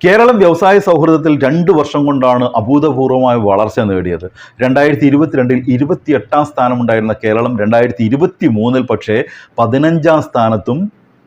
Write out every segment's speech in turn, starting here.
കേരളം വ്യവസായ സൗഹൃദത്തിൽ രണ്ട് വർഷം കൊണ്ടാണ് അഭൂതപൂർവമായ വളർച്ച നേടിയത്. രണ്ടായിരത്തി ഇരുപത്തിരണ്ടിൽ ഇരുപത്തിയെട്ടാം സ്ഥാനമുണ്ടായിരുന്ന കേരളം രണ്ടായിരത്തി ഇരുപത്തി മൂന്നിൽ പക്ഷേ പതിനഞ്ചാം സ്ഥാനത്തും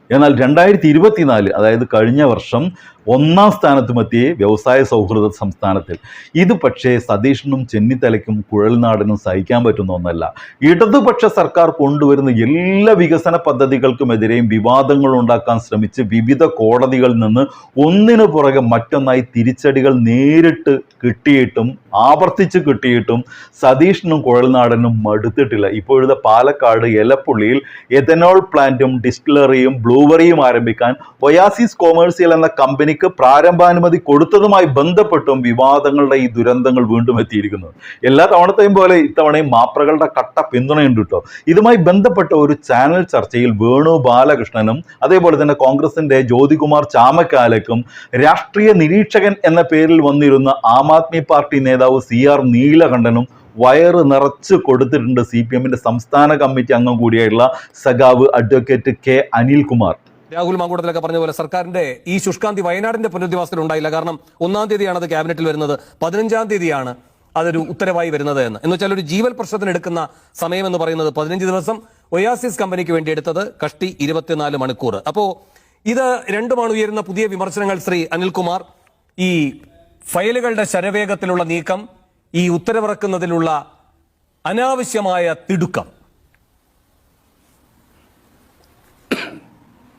എന്നാൽ രണ്ടായിരത്തി ഇരുപത്തിനാല് അതായത് കഴിഞ്ഞ വർഷം ഒന്നാം സ്ഥാനത്തുമെത്തിയ വ്യവസായ സൗഹൃദ സംസ്ഥാനത്തിൽ. ഇത് പക്ഷേ സതീഷിനും ചെന്നിത്തലയ്ക്കും കുഴൽനാടനും സഹിക്കാൻ പറ്റുന്ന ഒന്നല്ല. ഇടതുപക്ഷ സർക്കാർ കൊണ്ടുവരുന്ന എല്ലാ വികസന പദ്ധതികൾക്കുമെതിരെയും വിവാദങ്ങൾ ഉണ്ടാക്കാൻ ശ്രമിച്ച് വിവിധ കോടതികളിൽ നിന്ന് ഒന്നിനു പുറകെ മറ്റൊന്നായി തിരിച്ചടികൾ നേരിട്ട് കിട്ടിയിട്ടും ആവർത്തിച്ച് കിട്ടിയിട്ടും സതീഷിനും കുഴൽനാടനും മടുത്തിട്ടില്ല. ഇപ്പോഴത്തെ പാലക്കാട് എലപ്പുള്ളിയിൽ എഥനോൾ പ്ലാന്റും ഡിസ്റ്റിലറിയും ബ്ലൂവറിയും ആരംഭിക്കാൻ ഒയാസിസ് കൊമേഴ്സ്യൽ എന്ന കമ്പനിക്ക് പ്രാരംഭാനുമതി കൊടുത്തതുമായി ബന്ധപ്പെട്ടും വിവാദങ്ങളുടെ ഈ ദുരന്തങ്ങൾ വീണ്ടും എത്തിയിരിക്കുന്നു. എല്ലാ തവണത്തെയും പോലെ ഇത്തവണയും മാപ്രകളുടെ കട്ട പിന്തുണയുണ്ട് കേട്ടോ. ഇതുമായി ബന്ധപ്പെട്ട ഒരു ചാനൽ ചർച്ചയിൽ വേണു ബാലകൃഷ്ണനും അതേപോലെ തന്നെ കോൺഗ്രസിന്റെ ജ്യോതികുമാർ ചാമക്കാലക്കും രാഷ്ട്രീയ നിരീക്ഷകൻ എന്ന പേരിൽ വന്നിരുന്ന ആം ആദ്മി പാർട്ടി നേതാവ് സി ആർ നീലകണ്ഠനും വയറ് നിറച്ച് കൊടുത്തിട്ടുണ്ട് സി പി എമ്മിന്റെ സംസ്ഥാന കമ്മിറ്റി അംഗം കൂടിയായിട്ടുള്ള സഖാവ് അഡ്വക്കേറ്റ് കെ അനിൽകുമാർ. രാഹുൽ മാങ്കൂട്ടത്തിലൊക്കെ പറഞ്ഞ പോലെ സർക്കാരിന്റെ ഈ ശുഷ്കാന്തി വയനാടിന്റെ പുനരധിവാസത്തിൽ ഉണ്ടായില്ല. കാരണം ഒന്നാം തീയതിയാണ് അത് ക്യാബിനറ്റിൽ വരുന്നത്. പതിനഞ്ചാം തീയതിയാണ് അതൊരു ഉത്തരവായി വരുന്നത് എന്ന്. എന്ന് വെച്ചാൽ ഒരു ജീവൽ പ്രശ്നത്തിന് എടുക്കുന്ന സമയം എന്ന് പറയുന്നത് പതിനഞ്ച് ദിവസം ഒയാസിസ് കമ്പനിക്ക് വേണ്ടി എടുത്തത് കഷ്ടി ഇരുപത്തിനാല് മണിക്കൂർ. അപ്പോ ഇത് രണ്ടുമാണ് ഉയരുന്ന പുതിയ വിമർശനങ്ങൾ ശ്രീ അനിൽകുമാർ. ഈ ഫയലുകളുടെ ശരവേഗത്തിലുള്ള നീക്കം ഈ ഉത്തരവിറക്കുന്നതിലുള്ള അനാവശ്യമായ തിടുക്കം.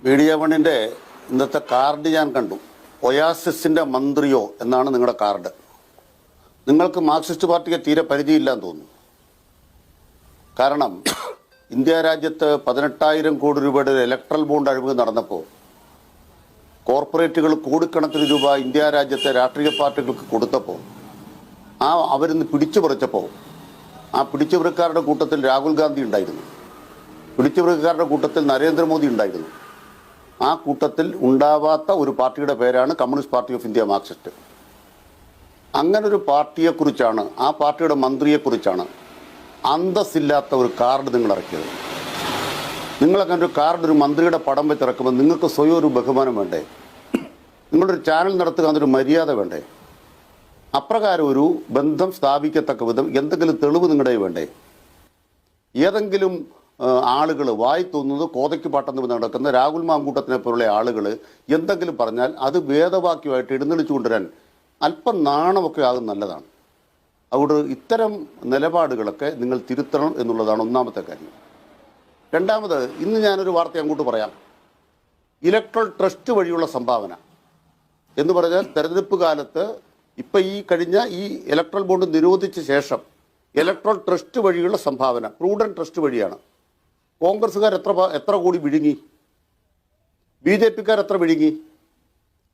മീഡിയ വണ്ണിന്റെ ഇന്നത്തെ കാർഡ് ഞാൻ കണ്ടു. ഒയാസിസിന്റെ മന്ത്രിയോ എന്നാണ് നിങ്ങളുടെ കാർഡ്. നിങ്ങൾക്ക് മാർക്സിസ്റ്റ് പാർട്ടിക്ക് തീരെ പരിചയമില്ലാന്ന് തോന്നുന്നു. കാരണം ഇന്ത്യ രാജ്യത്ത് പതിനെട്ടായിരം കോടി രൂപയുടെ ഇലക്ട്രൽ ബോണ്ട് അഴിമതി നടന്നപ്പോൾ കോർപ്പറേറ്റുകൾ കോടിക്കണക്കിന് രൂപ ഇന്ത്യ രാജ്യത്തെ രാഷ്ട്രീയ പാർട്ടികൾക്ക് കൊടുത്തപ്പോൾ ആ അവരിന്ന് പിടിച്ചു പറിച്ചപ്പോൾ ആ പിടിച്ചുപറിക്കാരുടെ കൂട്ടത്തിൽ രാഹുൽ ഗാന്ധി ഉണ്ടായിരുന്നു. പിടിച്ചുപറിക്കാരുടെ കൂട്ടത്തിൽ നരേന്ദ്രമോദി ഉണ്ടായിരുന്നു. ആ കൂട്ടത്തിൽ ഉണ്ടാവാത്ത ഒരു പാർട്ടിയുടെ പേരാണ് Communist Party of India Marxist. അങ്ങനെ ഒരു പാർട്ടിയെക്കുറിച്ചാണ് ആ പാർട്ടിയുടെ മന്ത്രിയെക്കുറിച്ചാണ് അന്തസ്സില്ലാത്ത ഒരു കാർഡ് നിങ്ങൾ ഇറക്കിയത്. നിങ്ങളങ്ങനെ ഒരു കാർഡ് ഒരു മന്ത്രിയുടെ പടം വെച്ച് ഇറക്കുമ്പോൾ നിങ്ങൾക്ക് സ്വയം ഒരു ബഹുമാനം വേണ്ടേ? നിങ്ങളൊരു ചാനൽ നടത്തുക എന്നൊരു മര്യാദ വേണ്ടേ? അപ്രകാരം ഒരു ബന്ധം സ്ഥാപിക്കത്തക്ക വിധം എന്തെങ്കിലും തെളിവ് നിങ്ങളുടെ വേണ്ടേ? ഏതെങ്കിലും ആളുകൾ വായി തോന്നുന്നത് കോതയ്ക്ക് പാട്ടെന്ന് നടക്കുന്ന രാഹുൽ മാങ്കൂട്ടത്തിനെ പോലുള്ള ആളുകൾ എന്തെങ്കിലും പറഞ്ഞാൽ അത് വേദവാക്യമായിട്ട് എഴുന്നള്ളിച്ചു കൊണ്ടുവരാൻ അല്പം നാണമൊക്കെ ആകും നല്ലതാണ്. അതുകൊണ്ട് ഇത്തരം നിലപാടുകളൊക്കെ നിങ്ങൾ തിരുത്തണം എന്നുള്ളതാണ് ഒന്നാമത്തെ കാര്യം. രണ്ടാമത് ഇന്ന് ഞാനൊരു വാർത്ത അങ്ങോട്ട് പറയാം. ഇലക്ട്രൽ ട്രസ്റ്റ് വഴിയുള്ള സംഭാവന എന്ന് പറഞ്ഞാൽ തെരഞ്ഞെടുപ്പ് കാലത്ത് ഇപ്പം ഈ കഴിഞ്ഞ ഈ ഇലക്ട്രൽ ബോണ്ട് നിരോധിച്ച ശേഷം ഇലക്ട്രൽ ട്രസ്റ്റ് വഴിയുള്ള സംഭാവന പ്രൂഡൻ ട്രസ്റ്റ് വഴിയാണ്. കോൺഗ്രസ്സുകാർ എത്ര എത്ര കൂടി വിഴുങ്ങി? ബി ജെ പിക്കാർ എത്ര വിഴുങ്ങി?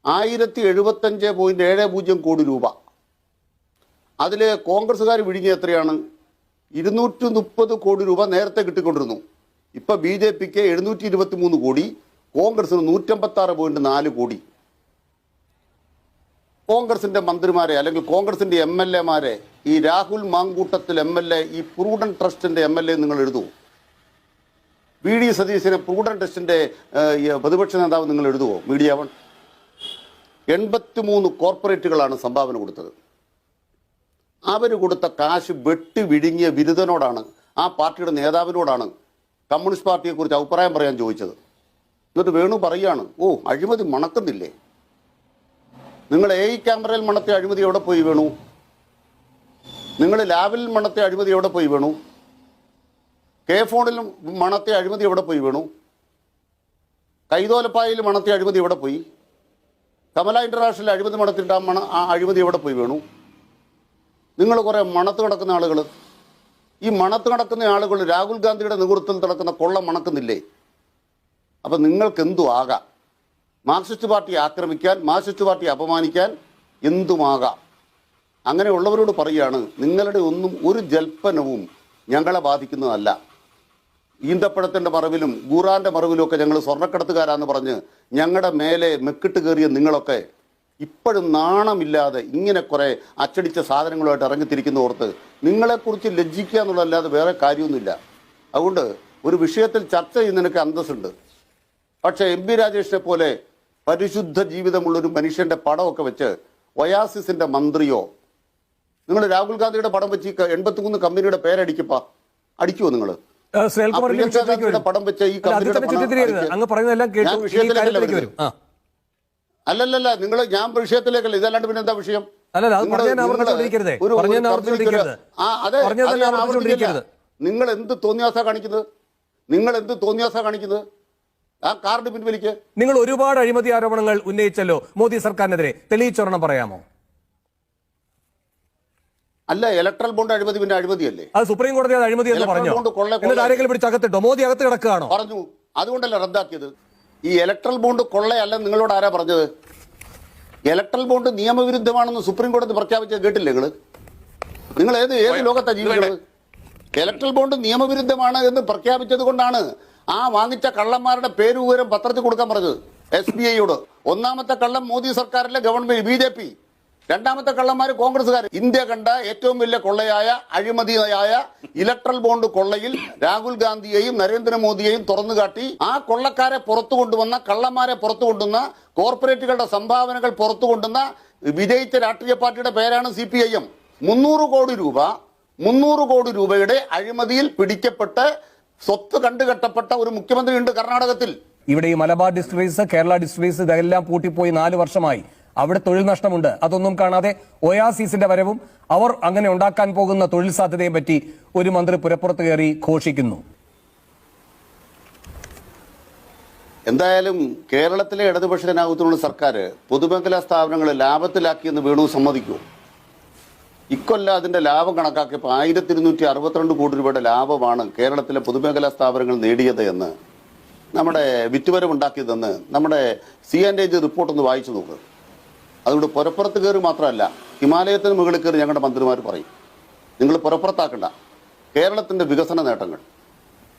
ആയിരത്തി എഴുപത്തഞ്ച് പോയിന്റ് ഏഴ് പൂജ്യം കോടി രൂപ. അതിൽ കോൺഗ്രസ്സുകാർ വിഴുങ്ങിയ എത്രയാണ്? ഇരുന്നൂറ്റി മുപ്പത് കോടി രൂപ നേരത്തെ കിട്ടിക്കൊണ്ടിരുന്നു. ഇപ്പം ബി ജെ പിക്ക് എഴുന്നൂറ്റി ഇരുപത്തി മൂന്ന് കോടി കോൺഗ്രസിന് നൂറ്റമ്പത്താറ് പോയിന്റ് നാല് കോടി. കോൺഗ്രസിന്റെ മന്ത്രിമാരെ അല്ലെങ്കിൽ കോൺഗ്രസിന്റെ എം എൽ എമാരെ ഈ Rahul Mamkootathil M L A ഈ പ്രൂഡൻ ട്രസ്റ്റിന്റെ എം എൽ എ നിങ്ങൾ എഴുതൂ. വി ഡി സതീശനെ പ്രൂഡൻ ടെസ്റ്റിന്റെ പ്രതിപക്ഷ നേതാവ് നിങ്ങൾ എഴുതുവോ? Media one. എൺപത്തിമൂന്ന് കോർപ്പറേറ്റുകളാണ് സംഭാവന കൊടുത്തത്. അവർ കൊടുത്ത കാശ് വെട്ടി വിഴുങ്ങിയ ബിരുദനോടാണ് ആ പാർട്ടിയുടെ നേതാവിനോടാണ് കമ്മ്യൂണിസ്റ്റ് പാർട്ടിയെക്കുറിച്ച് അഭിപ്രായം പറയാൻ ചോദിച്ചത്. എന്നിട്ട് വേണു പറയുകയാണ് ഓ അഴിമതി മണക്കുന്നില്ലേ? നിങ്ങൾ എ ക്യാമറയിൽ മണത്തെ അഴിമതി എവിടെ പോയി വേണു? നിങ്ങൾ ലാബിൽ മണത്തെ അഴിമതി എവിടെ പോയി വേണു? കെ ഫോണിലും മണത്തെ അഴിമതി എവിടെ പോയി വേണു? കൈതോലപ്പായയിൽ മണത്തെ അഴിമതി എവിടെ പോയി? കമല ഇന്റർനാഷണൽ അഴിമതി മണത്തിന്റെ ആ മണ ആ അഴിമതി എവിടെ പോയി വേണു? നിങ്ങൾ കുറേ മണത്ത് കിടക്കുന്ന ആളുകൾ ഈ മണത്ത് കിടക്കുന്ന ആളുകൾ രാഹുൽ ഗാന്ധിയുടെ നേതൃത്വത്തിൽ നടക്കുന്ന കൊള്ള മണക്കുന്നില്ലേ? അപ്പം നിങ്ങൾക്ക് എന്തു ആകാം? മാർക്സിസ്റ്റ് പാർട്ടി ആക്രമിക്കാൻ മാർക്സിസ്റ്റ് പാർട്ടി അപമാനിക്കാൻ എന്തുമാകാം അങ്ങനെയുള്ളവരോട് പറയുകയാണ് നിങ്ങളുടെ ഒന്നും ഒരു ജൽപ്പനവും ഞങ്ങളെ ബാധിക്കുന്നതല്ല. ഈന്തപ്പഴത്തിന്റെ മറവിലും ഗൂറാന്റെ മറവിലും ഒക്കെ ഞങ്ങൾ സ്വർണക്കടത്തുകാരാന്ന് പറഞ്ഞ് ഞങ്ങളുടെ മേലെ മെക്കിട്ട് കയറിയ നിങ്ങളൊക്കെ ഇപ്പോഴും നാണമില്ലാതെ ഇങ്ങനെ കുറേ അച്ചടിച്ച സാധനങ്ങളുമായിട്ട് ഇറങ്ങിത്തിരിക്കുന്ന ഓർത്ത് നിങ്ങളെക്കുറിച്ച് ലജ്ജിക്കുക എന്നുള്ളതല്ലാതെ വേറെ കാര്യമൊന്നുമില്ല. അതുകൊണ്ട് ഒരു വിഷയത്തിൽ ചർച്ച ചെയ്യുന്നതിനൊക്കെ അന്തസ്സുണ്ട്. പക്ഷേ എം പി രാജേഷിനെ പോലെ പരിശുദ്ധ ജീവിതമുള്ളൊരു മനുഷ്യന്റെ പടമൊക്കെ വെച്ച് ഒയാസിസിന്റെ മന്ത്രിയോ നിങ്ങൾ രാഹുൽ ഗാന്ധിയുടെ പടം വെച്ച് എൺപത്തി എൺപത്തിമൂന്ന് കമ്പനിയുടെ പേരടിക്കപ്പാ അടിക്കുമോ നിങ്ങൾ പടം വെച്ച ഈ അങ്ങ് പറയുന്നതെല്ലാം കേട്ടു. വരും. അല്ലല്ലല്ല നിങ്ങൾ ഞാൻ വിഷയത്തിലേക്കല്ല ഇതല്ലാണ്ട് പിന്നെ എന്താ വിഷയം. നിങ്ങൾ എന്ത് തോന്നിയാസ കാണിക്കുന്നത്? നിങ്ങൾ എന്ത് തോന്നിയാസ കാണിക്കുന്നത്? ആ കാർഡ് പിൻവലിക്ക്. നിങ്ങൾ ഒരുപാട് അഴിമതി ആരോപണങ്ങൾ ഉന്നയിച്ചല്ലോ മോദി സർക്കാരിനെതിരെ. തെളിയിച്ചൊരെണ്ണം പറയാമോ? അല്ല ഇലക്ട്രൽ ബോണ്ട് അഴിമതി പിന്നെ അഴിമതിയല്ലേ? അത് സുപ്രീം കോടതി അത് അഴിമതി എന്ന് പറഞ്ഞോ? എന്നിട്ട് ആരെങ്കിലും പിടിച്ച് അകത്തിട്ടോ? മോദി അകത്ത് കിടക്കുകയാണോ? പറഞ്ഞു. അതുകൊണ്ടല്ല റദ്ദാക്കിയത്? ഈ ഇലക്ട്രൽ ബോണ്ട് കൊള്ളയല്ല നിങ്ങളോട് ആരാ പറഞ്ഞത്? ഇലക്ട്രൽ ബോണ്ട് നിയമവിരുദ്ധമാണെന്ന് സുപ്രീം കോടതി പ്രഖ്യാപിച്ചത് കേട്ടില്ലേ നിങ്ങൾ? നിങ്ങൾ ഏത് ഏത് ലോകത്താ ജീവിക്കുന്നത്? ഇലക്ട്രൽ ബോണ്ട് നിയമവിരുദ്ധമാണ് എന്ന് പ്രഖ്യാപിച്ചത് കൊണ്ടാണ് ആ വാങ്ങിച്ച കള്ളന്മാരുടെ പേര് വിവരം പത്രത്തിൽ കൊടുക്കാൻ പറഞ്ഞത്. എസ് ബി ഐയോട് ഒന്നാമത്തെ കള്ളം മോദി സർക്കാരിലെ ഗവൺമെന്റ് ബി ജെ പി. രണ്ടാമത്തെ കള്ളന്മാർ കോൺഗ്രസ്സുകാർ ഇന്ത്യ കണ്ട ഏറ്റവും വലിയ കൊള്ളയായ അഴിമതിയായ ഇലക്ട്രൽ ബോണ്ട് കൊള്ളയിൽ രാഹുൽ ഗാന്ധിയെയും നരേന്ദ്രമോദിയെയും തുറന്നു കാട്ടി. ആ കൊള്ളക്കാരെ പുറത്തു കൊണ്ടുവന്ന കള്ളന്മാരെ പുറത്തു കൊണ്ടുവന്ന കോർപ്പറേറ്റുകളുടെ സംഭാവനകൾ പുറത്തു കൊണ്ടുവന്ന വിജയിച്ച രാഷ്ട്രീയ പാർട്ടിയുടെ പേരാണ് സി പി ഐ എം. മുന്നൂറ് കോടി രൂപ മുന്നൂറ് കോടി രൂപയുടെ അഴിമതിയിൽ പിടിക്കപ്പെട്ട് സ്വത്ത് കണ്ടുകെട്ടപ്പെട്ട ഒരു മുഖ്യമന്ത്രി ഉണ്ട് കർണാടകത്തിൽ. ഇവിടെ ഈ മലബാർ ഡിസ്ട്രിക്ട്സ് കേരള ഡിസ്ട്രിക്ട്സ് ഇതെല്ലാം പൂട്ടിപ്പോയി നാല് വർഷമായി. അവിടെ തൊഴിൽ നഷ്ടമുണ്ട്. അതൊന്നും കാണാതെ ഒയാസീസിന്റെ വരവും അവർ അങ്ങനെ ഉണ്ടാക്കാൻ പോകുന്ന തൊഴിൽ സാധ്യതയെ പറ്റി ഒരു മന്ത്രി പുരപ്പുറത്ത് കയറി ഘോഷിക്കുന്നു. എന്തായാലും കേരളത്തിലെ ഇടതുപക്ഷ ജനാധിപത്യമുള്ള സർക്കാർ പൊതുമേഖലാ സ്ഥാപനങ്ങൾ ലാഭത്തിലാക്കിയെന്ന് വേണു സമ്മതിക്കൂ. ഇക്കൊല്ലം അതിന്റെ ലാഭം കണക്കാക്കിയപ്പോൾ ആയിരത്തി ഇരുന്നൂറ്റി അറുപത്തിരണ്ട് കോടി രൂപയുടെ ലാഭമാണ് കേരളത്തിലെ പൊതുമേഖലാ സ്ഥാപനങ്ങൾ നേടിയത് എന്ന് നമ്മുടെ വിറ്റുവരവുണ്ടാക്കിയതെന്ന് നമ്മുടെ സി ആൻഡ് ഏജ് റിപ്പോർട്ട് ഒന്ന് വായിച്ചു നോക്ക്. അതുകൊണ്ട് പുറപ്പുറത്ത് കയറി മാത്രമല്ല ഹിമാലയത്തിന് മുകളിൽ കയറി ഞങ്ങളുടെ മന്ത്രിമാർ പറയും. നിങ്ങൾ പുറപ്പുറത്താക്കണ്ട കേരളത്തിന്റെ വികസന നേട്ടങ്ങൾ.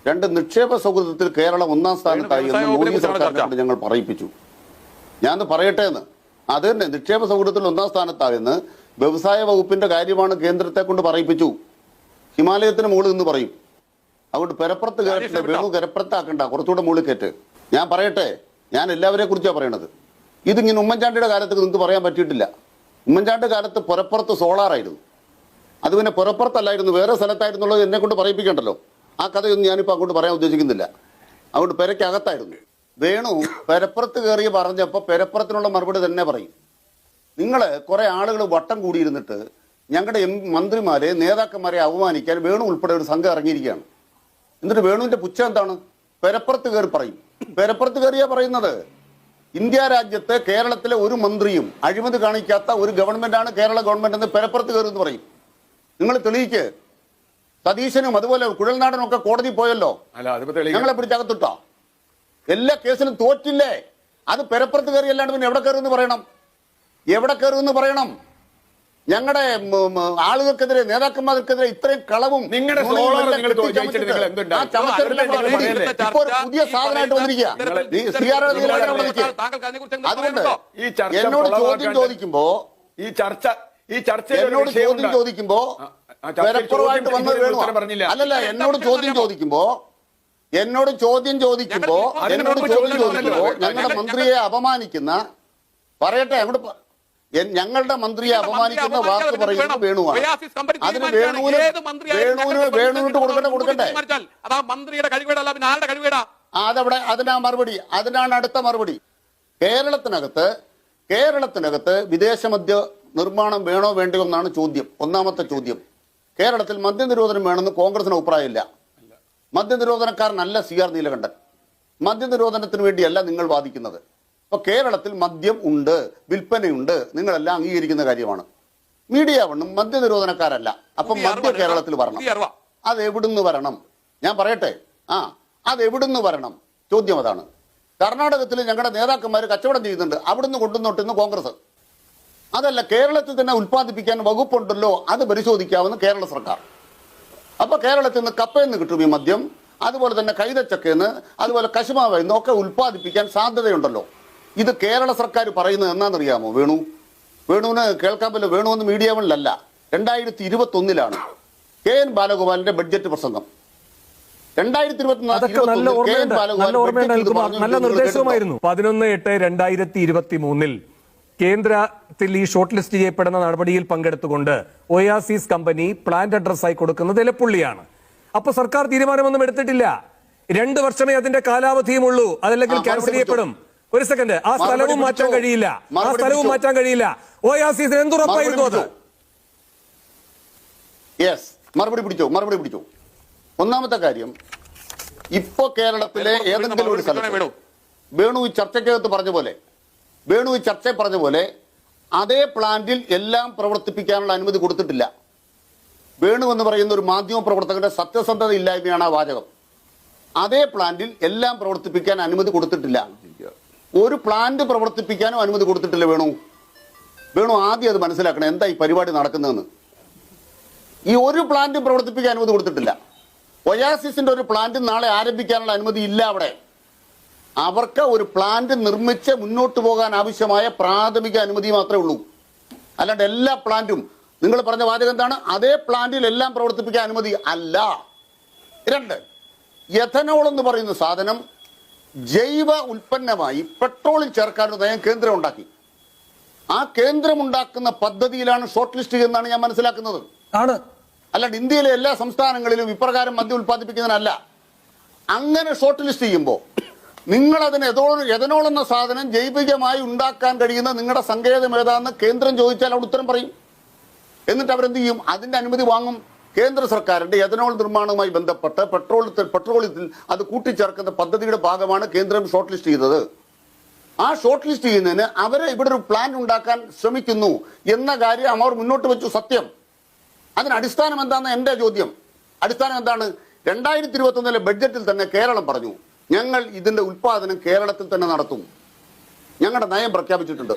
രണ്ട് നിക്ഷേപ സൗഹൃദത്തിൽ കേരളം ഒന്നാം സ്ഥാനത്തായി എന്ന് മോദി സർക്കാരിനെ ഞങ്ങൾ പറയിപ്പിച്ചു. ഞാൻ പറയട്ടെ എന്ന്. അത് തന്നെ നിക്ഷേപ സൗഹൃദത്തിൽ ഒന്നാം സ്ഥാനത്തായെന്ന് വ്യവസായ വകുപ്പിന്റെ കാര്യമാണ് കേന്ദ്രത്തെ കൊണ്ട് പറയിപ്പിച്ചു. ഹിമാലയത്തിന് മുകളിൽ നിന്ന് പറയും. അതുകൊണ്ട് പെരപ്പുറത്ത് കയറത്തില്ല വേണു കരപ്പുറത്താക്കണ്ട കുറച്ചുകൂടെ മുകളിൽ കയറ്റ്. ഞാൻ പറയട്ടെ? ഞാൻ എല്ലാവരെ കുറിച്ചാണ് പറയണത്. ഇതിങ്ങനെ ഉമ്മൻചാണ്ടിയുടെ കാലത്ത് നിങ്ങൾക്ക് പറയാൻ പറ്റിയിട്ടില്ല. ഉമ്മൻചാണ്ടി കാലത്ത് പുറപ്പുറത്ത് സോളാറായിരുന്നു. അത് പിന്നെ പുറപ്പുറത്തല്ലായിരുന്നു വേറെ സ്ഥലത്തായിരുന്നുള്ളത് എന്നെ കൊണ്ട് പറയിപ്പിക്കണ്ടല്ലോ. ആ കഥയൊന്നും ഞാനിപ്പോൾ അങ്ങോട്ട് പറയാൻ ഉദ്ദേശിക്കുന്നില്ല. അതുകൊണ്ട് പെരയ്ക്കകത്തായിരുന്നു. വേണു പെരപ്പുറത്ത് കയറി പറഞ്ഞപ്പോൾ പെരപ്പുറത്തിനുള്ള മറുപടി തന്നെ പറയും. നിങ്ങൾ കുറെ ആളുകൾ വട്ടം കൂടിയിരുന്നിട്ട് ഞങ്ങളുടെ എം മന്ത്രിമാരെ നേതാക്കന്മാരെ അവമാനിക്കാൻ വേണു ഉൾപ്പെടെ ഒരു സംഘം ഇറങ്ങിയിരിക്കുകയാണ്. എന്നിട്ട് വേണുവിന്റെ പുച്ഛം എന്താണ്? പെരപ്പുറത്ത് കയറി പറയും. പെരപ്പുറത്ത് കയറിയാ പറയുന്നത്? ഇന്ത്യ രാജ്യത്ത് കേരളത്തിലെ ഒരു മന്ത്രിയും അഴിമതി കാണിക്കാത്ത ഒരു ഗവൺമെന്റാണ് കേരള ഗവൺമെന്റ് എന്ന് പെരപ്പുറത്ത് കയറുമെന്ന് എന്ന് പറയും. നിങ്ങൾ തെളിയിക്ക്. സതീശനും അതുപോലെ കുഴൽനാടനും ഒക്കെ കോടതി പോയല്ലോ. ഞങ്ങളെ പിടിച്ചകത്തിട്ടോ? എല്ലാ കേസിലും തോറ്റില്ലേ? അത് പെരപ്പുറത്ത് കയറിയല്ലാണ്ട് പിന്നെ എവിടെ കയറുമെന്ന് പറയണം? എവിടെ കയറുമെന്ന് പറയണം? ഞങ്ങളുടെ ആളുകൾക്കെതിരെ നേതാക്കന്മാർക്കെതിരെ ഇത്രയും കളവും നിങ്ങളുടെ പുതിയ സാധനമായിട്ട് വന്നിരിക്കുക ഈ സി അതുകൊണ്ട് എന്നോട് ചോദ്യം ചോദിക്കുമ്പോ ഈ ചർച്ച ഈ ചർച്ച എന്നോട് ചോദ്യം. ചോദിക്കുമ്പോ വിലക്കുറവായിട്ട് വന്നത് വേണോ? അല്ലല്ല എന്നോട് ചോദ്യം ചോദിക്കുമ്പോ എന്നോട് ചോദ്യം ചോദിക്കുമ്പോ എന്നോട് ചോദ്യം ചോദിക്കുമ്പോ ഞങ്ങളുടെ മന്ത്രിയെ അപമാനിക്കുന്ന പറയട്ടെ അങ്ങോട്ട് ഞങ്ങളുടെ മന്ത്രിയെ അപമാനിക്കുന്ന വാക്ക് പറയുന്നത് വേണുവാണ്. അതിന് വേണുവിന് വേണുവിന് വേണുവിട്ട് കൊടുക്കട്ടെ? കൊടുക്കട്ടെ അതാ മന്ത്രിയുടെ കഴിവേടല്ല പിന്നെ ആരുടെ കഴിവേടാ അതവിടെ അതിനാ മറുപടി. അതിനാണ് അടുത്ത മറുപടി. കേരളത്തിനകത്ത് കേരളത്തിനകത്ത് വിദേശ മദ്യ നിർമ്മാണം വേണോ വേണ്ടയോ എന്നാണ് ചോദ്യം. ഒന്നാമത്തെ ചോദ്യം. കേരളത്തിൽ മദ്യ നിരോധനം വേണമെന്ന് കോൺഗ്രസിന് അഭിപ്രായമില്ല. മദ്യനിരോധനക്കാരനല്ല സി ആർ നീലകണ്ഠൻ. മദ്യ നിരോധനത്തിന് വേണ്ടിയല്ല നിങ്ങൾ വാദിക്കുന്നത്. അപ്പൊ കേരളത്തിൽ മദ്യം ഉണ്ട് വിൽപ്പനയുണ്ട് നിങ്ങളെല്ലാം അംഗീകരിക്കുന്ന കാര്യമാണ്. മീഡിയ വണ്ണം മദ്യ നിരോധനക്കാരല്ല. അപ്പം മദ്യ കേരളത്തിൽ വരണം. അത് എവിടുന്ന് വരണം? ഞാൻ പറയട്ടെ. ആ അത് എവിടുന്ന് വരണം? ചോദ്യം അതാണ്. കർണാടകത്തിൽ ഞങ്ങളുടെ നേതാക്കന്മാർ കച്ചവടം ചെയ്യുന്നുണ്ട്. അവിടുന്ന് കൊണ്ടുവന്നോട്ടിന്ന് കോൺഗ്രസ്. അതല്ല കേരളത്തിൽ തന്നെ ഉൽപ്പാദിപ്പിക്കാൻ വകുപ്പുണ്ടല്ലോ അത് പരിശോധിക്കാവുന്ന കേരള സർക്കാർ. അപ്പൊ കേരളത്തിൽ നിന്ന് കപ്പയിൽ നിന്ന് കിട്ടും ഈ മദ്യം. അതുപോലെ തന്നെ കൈതച്ചക്കയെന്ന് അതുപോലെ കശുമാവെന്ന് ഒക്കെ ഉൽപ്പാദിപ്പിക്കാൻ സാധ്യതയുണ്ടല്ലോ. ഇത് കേരള സർക്കാർ പറയുന്നത് എന്നാണെന്നറിയാമോ വേണു? വേണുവിന് കേൾക്കാൻ പറ്റില്ല വേണു എന്ന് മീഡിയ വണ്ണിലല്ല രണ്ടായിരത്തി ഇരുപത്തി ഒന്നിലാണ് കെ എൻ ബാലഗോപാലിന്റെ ബഡ്ജറ്റ് പ്രസംഗം രണ്ടായിരത്തി നല്ല നിർദ്ദേശവുമായിരുന്നു. പതിനൊന്ന് എട്ട് രണ്ടായിരത്തി ഇരുപത്തി മൂന്നിൽ കേന്ദ്രത്തിൽ ഈ ഷോർട്ട് ലിസ്റ്റ് ചെയ്യപ്പെടുന്ന നടപടിയിൽ പങ്കെടുത്തുകൊണ്ട് ഒയാസിസ് കമ്പനി പ്ലാന്റ് അഡ്രസ്സായി കൊടുക്കുന്നത് എലപ്പുള്ളിയാണ്. അപ്പൊ സർക്കാർ തീരുമാനമൊന്നും എടുത്തിട്ടില്ല. രണ്ടു വർഷമേ അതിന്റെ കാലാവധിയും ഉള്ളൂ അതല്ലെങ്കിൽ ക്യാൻസൽ ചെയ്യപ്പെടും. ഒരു സെക്കൻഡ് ആ സ്ഥലവും മാറ്റാൻ കഴിയില്ല. ആ സ്ഥലവും മാറ്റാൻ കഴിയില്ല. ഓ ആ സീസൺ എന്തുറപ്പായിരുന്നു അത്? യെസ് മറുപടി പിടിച്ചോ? മറുപടി പിടിച്ചോ? ഒന്നാമത്തെ കാര്യം ഇപ്പോ കേരളത്തിലെ ഏതെങ്കിലും ഒരു സ്ഥലം സ്ഥലത്ത്. വേണു. ഈ ചർച്ചയ്ക്കകത്ത് പറഞ്ഞ പോലെ വേണു ഈ ചർച്ച പറഞ്ഞ പോലെ അതേ പ്ലാന്റിൽ എല്ലാം പ്രവർത്തിപ്പിക്കാനുള്ള അനുമതി കൊടുത്തിട്ടില്ല. വേണു എന്ന് പറയുന്ന ഒരു മാധ്യമ പ്രവർത്തകന്റെ സത്യസന്ധത ഇല്ലായ്മയാണ് ആ വാചകം. അതേ പ്ലാന്റിൽ എല്ലാം പ്രവർത്തിപ്പിക്കാൻ അനുമതി കൊടുത്തിട്ടില്ല. ഒരു പ്ലാന്റ് പ്രവർത്തിപ്പിക്കാനും അനുമതി കൊടുത്തിട്ടില്ല വേണു. വേണു ആദ്യം അത് മനസ്സിലാക്കണം എന്താ ഈ പരിപാടി നടക്കുന്നതെന്ന്. ഈ ഒരു പ്ലാന്റ് പ്രവർത്തിപ്പിക്കാൻ അനുമതി കൊടുത്തിട്ടില്ല. ഒയാസിസിന്റെ ഒരു പ്ലാന്റ് നാളെ ആരംഭിക്കാനുള്ള അനുമതി ഇല്ല അവിടെ. അവർക്ക് ഒരു പ്ലാന്റ് നിർമ്മിച്ച് മുന്നോട്ട് പോകാൻ ആവശ്യമായ പ്രാഥമിക അനുമതി മാത്രമേ ഉള്ളൂ. അല്ലാണ്ട് എല്ലാ പ്ലാന്റും നിങ്ങൾ പറഞ്ഞ വാചകം എന്താണ്? അതേ പ്ലാന്റിൽ എല്ലാം പ്രവർത്തിപ്പിക്കാൻ അനുമതി അല്ല. രണ്ട് എഥനോൾ എന്ന് പറയുന്ന സാധനം ജൈവ ഉൽപ്പന്നമായി പെട്രോളിൽ ചേർക്കാനുള്ള നയം കേന്ദ്രം ഉണ്ടാക്കി. ആ കേന്ദ്രം ഉണ്ടാക്കുന്ന പദ്ധതിയിലാണ് ഷോർട്ട് ലിസ്റ്റ് എന്നാണ് ഞാൻ മനസ്സിലാക്കുന്നത്. ആണ്. അല്ലാണ്ട് ഇന്ത്യയിലെ എല്ലാ സംസ്ഥാനങ്ങളിലും ഇപ്രകാരം മദ്യം ഉൽപ്പാദിപ്പിക്കുന്നതിനല്ല അങ്ങനെ ഷോർട്ട് ലിസ്റ്റ് ചെയ്യുമ്പോൾ നിങ്ങൾ അതിന് എതോളം എതനോളെന്ന എന്ന സാധനം ജൈവികമായി ഉണ്ടാക്കാൻ കഴിയുന്ന നിങ്ങളുടെ സങ്കേതം ഏതാണെന്ന് കേന്ദ്രം ചോദിച്ചാൽ അവിടെ ഉത്തരം പറയും. എന്നിട്ട് അവരെന്ത് ചെയ്യും? അതിന്റെ അനുമതി വാങ്ങും. കേന്ദ്ര സർക്കാരിന്റെ എഥനോൾ നിർമ്മാണവുമായി ബന്ധപ്പെട്ട് പെട്രോൾ പെട്രോളിയത്തിൽ അത് കൂട്ടിച്ചേർക്കുന്ന പദ്ധതിയുടെ ഭാഗമാണ് കേന്ദ്രം ഷോർട്ട് ലിസ്റ്റ് ചെയ്തത് ആ ഷോർട്ട് ലിസ്റ്റ് ചെയ്യുന്നതിന് അവരെ ഇവിടെ ഒരു പ്ലാൻ ഉണ്ടാക്കാൻ ശ്രമിക്കുന്നു എന്ന കാര്യം അവർ മുന്നോട്ട് വെച്ചു സത്യം. അതിന് അടിസ്ഥാനം എന്താണ് എന്റെ ചോദ്യം. അടിസ്ഥാനം എന്താണ്? രണ്ടായിരത്തി ഇരുപത്തൊന്നിലെ ബഡ്ജറ്റിൽ തന്നെ കേരളം പറഞ്ഞു ഞങ്ങൾ ഇതിന്റെ ഉൽപാദനം കേരളത്തിൽ തന്നെ നടത്തും. ഞങ്ങളുടെ നയം പ്രഖ്യാപിച്ചിട്ടുണ്ട്.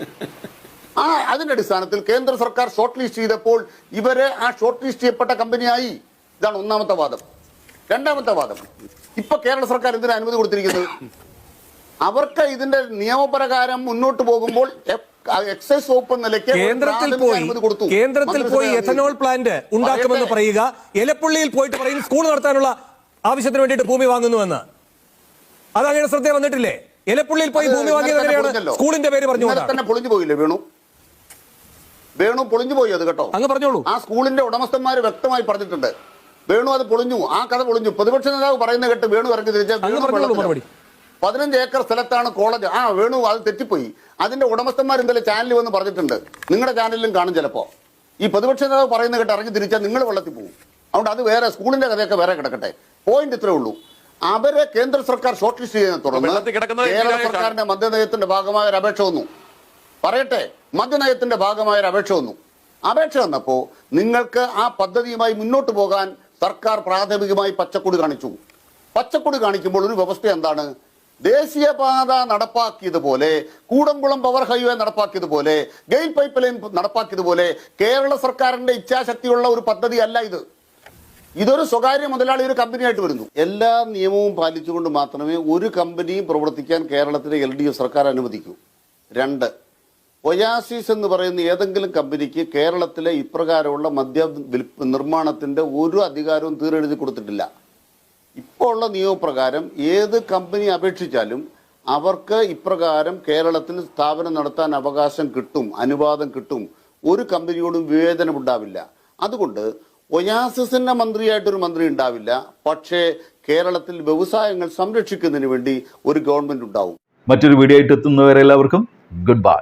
ആ അതിന്റെ അടിസ്ഥാനത്തിൽ കേന്ദ്ര സർക്കാർ ഷോർട്ട് ലിസ്റ്റ് ചെയ്തപ്പോൾ ഇവരെ ആ ഷോർട്ട് ലിസ്റ്റ് ചെയ്യപ്പെട്ട കമ്പനിയായി. ഇതാണ് ഒന്നാമത്തെ വാദം. രണ്ടാമത്തെ വാദം. ഇപ്പൊ കേരള സർക്കാർ എന്തിനാ അനുമതി കൊടുത്തിരിക്കുന്നത്? അവർക്ക് ഇതിന്റെ നിയമപ്രകാരം മുന്നോട്ട് പോകുമ്പോൾ എക്സൈസ് വകുപ്പ് നിലയ്ക്ക് കേന്ദ്രത്തിൽ പോയി കൊടുത്തു. കേന്ദ്രത്തിൽ പോയി എഥനോൾ പ്ലാന്റ് ഉണ്ടാക്കുമെന്ന് പറയുക എലപ്പുള്ളിയിൽ പോയിട്ട് പറയും സ്കൂൾ നടത്താനുള്ള ആവശ്യത്തിന് വേണ്ടിയിട്ട് ഭൂമി വാങ്ങുന്നുവെന്ന്. അത് അങ്ങനെ ശ്രദ്ധ വന്നിട്ടില്ലേ? എലപ്പുള്ളിയിൽ പോയി ഭൂമി വാങ്ങിയത് എങ്ങനെയാണ്? സ്കൂളിന്റെ പേര് പറഞ്ഞു തന്നെ പൊളിഞ്ഞു പോയില്ലേ വേണു? വേണു പൊളിഞ്ഞു പോയി അത് കേട്ടോ. അങ്ങ് പറഞ്ഞോളൂ. ആ സ്കൂളിന്റെ ഉടമസ്ഥന്മാര് വ്യക്തമായി പറഞ്ഞിട്ടുണ്ട്. വേണു അത് പൊളിഞ്ഞു ആ കഥ പൊളിഞ്ഞു. പ്രതിപക്ഷ നേതാവ് പറയുന്ന കേട്ട് വേണു ഇറങ്ങി തിരിച്ചാൽ. പതിനഞ്ച് ഏക്കർ സ്ഥലത്താണ് കോളേജ്. ആ വേണു അത് തെറ്റിപ്പോയി. അതിന്റെ ഉടമസ്ഥന്മാർ ഇന്നലെ ചാനലിൽ വന്ന് പറഞ്ഞിട്ടുണ്ട്. നിങ്ങളുടെ ചാനലിലും കാണും ചിലപ്പോ. ഈ പ്രതിപക്ഷ നേതാവ് പറയുന്ന കേട്ട് ഇറങ്ങി തിരിച്ചാൽ നിങ്ങൾ വെള്ളത്തിൽ പോകും അതുകൊണ്ട് അത് വേറെ സ്കൂളിന്റെ കഥയൊക്കെ വേറെ കിടക്കട്ടെ. പോയിന്റ് ഇത്രേ ഉള്ളൂ. അവരെ കേന്ദ്ര സർക്കാർ ഷോർട്ട് ലിസ്റ്റ് ചെയ്യാൻ തുടർന്ന് കേരള? സർക്കാരിന്റെ മദ്യനയത്തിന്റെ ഭാഗമായ ഒരു അപേക്ഷ വന്നു. പറയട്ടെ മദ്യനയത്തിന്റെ ഭാഗമായ ഒരു അപേക്ഷ വന്നു. അപേക്ഷ വന്നപ്പോ നിങ്ങൾക്ക് ആ പദ്ധതിയുമായി മുന്നോട്ട് പോകാൻ സർക്കാർ പ്രാഥമികമായി പച്ചക്കൊടി കാണിച്ചു. പച്ചക്കൊടി കാണിക്കുമ്പോൾ ഒരു വ്യവസ്ഥ എന്താണ്? ദേശീയപാത നടപ്പാക്കിയതുപോലെ കൂടംകുളം പവർ ഹൈവേ നടപ്പാക്കിയതുപോലെ ഗെയിൽ പൈപ്പ് ലൈൻ നടപ്പാക്കിയതുപോലെ കേരള സർക്കാരിന്റെ ഇച്ഛാശക്തിയുള്ള ഒരു പദ്ധതി അല്ല ഇത്. ഇതൊരു സ്വകാര്യ മുതലാളി ഒരു കമ്പനിയായിട്ട് വരുന്നു. എല്ലാ നിയമവും പാലിച്ചുകൊണ്ട് മാത്രമേ ഒരു കമ്പനിയും പ്രവർത്തിക്കാൻ കേരളത്തിലെ എൽ സർക്കാർ അനുവദിക്കൂ. രണ്ട് ഒയാസിസ് എന്ന് പറയുന്ന ഏതെങ്കിലും കമ്പനിക്ക് കേരളത്തിലെ ഇപ്രകാരമുള്ള മദ്യ നിർമ്മാണത്തിന്റെ ഒരു അധികാരവും തീരെഴുതി കൊടുത്തിട്ടില്ല. ഇപ്പോൾ ഉള്ള നിയമപ്രകാരം ഏത് കമ്പനി അപേക്ഷിച്ചാലും അവർക്ക് ഇപ്രകാരം കേരളത്തിൽ സ്ഥാപനം നടത്താൻ അവകാശം കിട്ടും അനുവാദം കിട്ടും. ഒരു കമ്പനിയോടും വിവേചനമുണ്ടാവില്ല. അതുകൊണ്ട് ഒയാസിസിന്റെ മന്ത്രിയായിട്ടൊരു മന്ത്രി ഉണ്ടാവില്ല. പക്ഷേ കേരളത്തിൽ വ്യവസായങ്ങൾ സംരക്ഷിക്കുന്നതിന് വേണ്ടി ഒരു ഗവൺമെന്റ് ഉണ്ടാവും. മറ്റൊരു വീഡിയോ ആയിട്ട് എത്തുന്നവരെല്ലാവർക്കും ഗുഡ് ബൈ